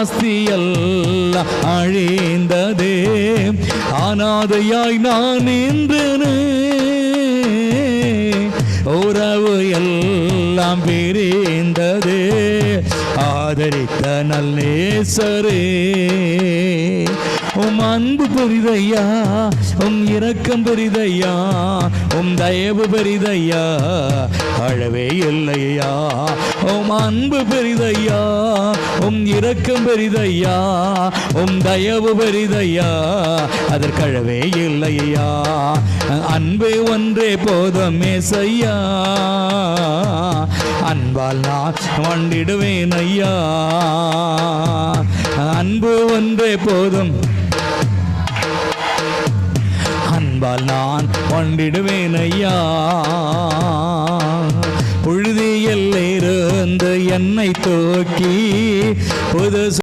ஆஸ்தியல்ல அழிந்ததே. அனாதையாய் நான் நின்றனே. உறவு எல்லாம் பிரிந்ததே. ஆதரித்த நல்லேசரே உம் அன்பு பெரிதையா உம் இரக்கம் பெரிதையா உம் தயவு பெரிதையா அழவே இல்லையா? உம் அன்பு பெரிதையா உம் இரக்கம் பெரிதையா உம் தயவு பெரிதையா அதற்கழவே இல்லையா? அன்பே ஒன்றே போதும் மேசையா அன்பால் நான் வண்டிடுவேன் ஐயா. அன்பு ஒன்றே போதும் அன்பால் நான் கொண்டிடுவேன் ஐயா புழுதியில் இருந்து என்னை தூக்கி புது